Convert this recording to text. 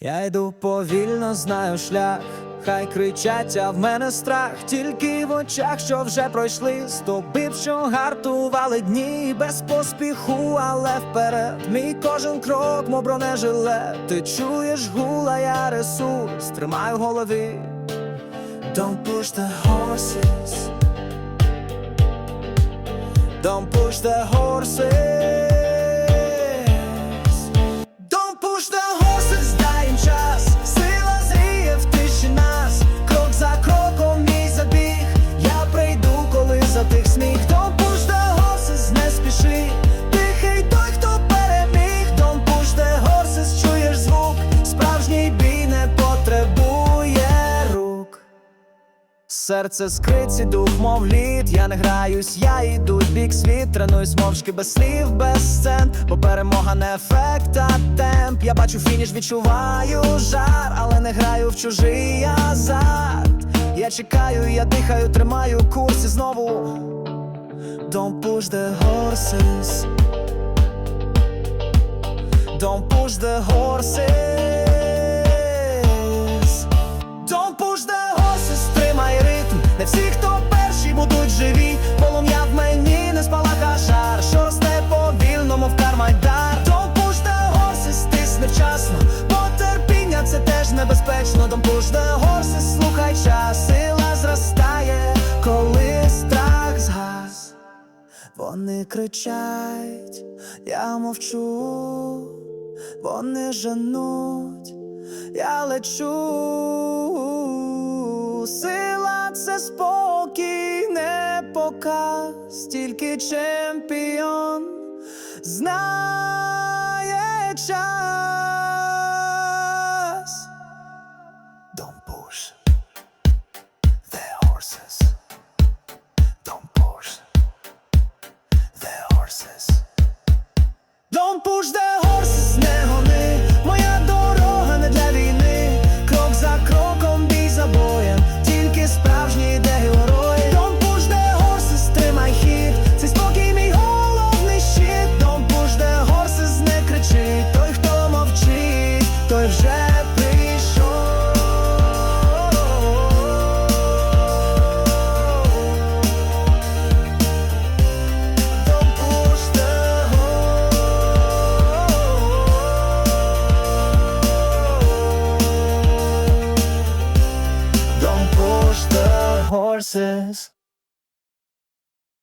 Я йду повільно, знаю шлях, хай кричать, а в мене страх, тільки в очах, що вже пройшли, стовби, що гартували дні без поспіху, але вперед. Мій кожен крок, мов бронежилет Ти чуєш гула, я ресурс, тримаю в голові. Don't push the horses. Don't push the horses. Серце скриці, дух, мов лід, я не граюсь, я йду бік світ, тренуюсь мовчки без слів, без сцен, бо перемога не ефект, а темп. Я бачу фініш, відчуваю жар, але не граю в чужий азарт. Я чекаю, я дихаю, тримаю курс і знову. Don't push the horses. Don't push the horses. Будуть живі. Полум'я в мені не спалаха жар, що росте повільно, мов кармайдар. Push the horses, вчасно. Потерпіння це теж небезпечно. Push the слухай час, сила зростає, коли страх згас. Вони кричать, я мовчу, вони женуть, я лечу. Сила це спокій, зірка, стільки чемпіон знає час. Don't push the horses. Don't push the horses. Don't push the horses. horses.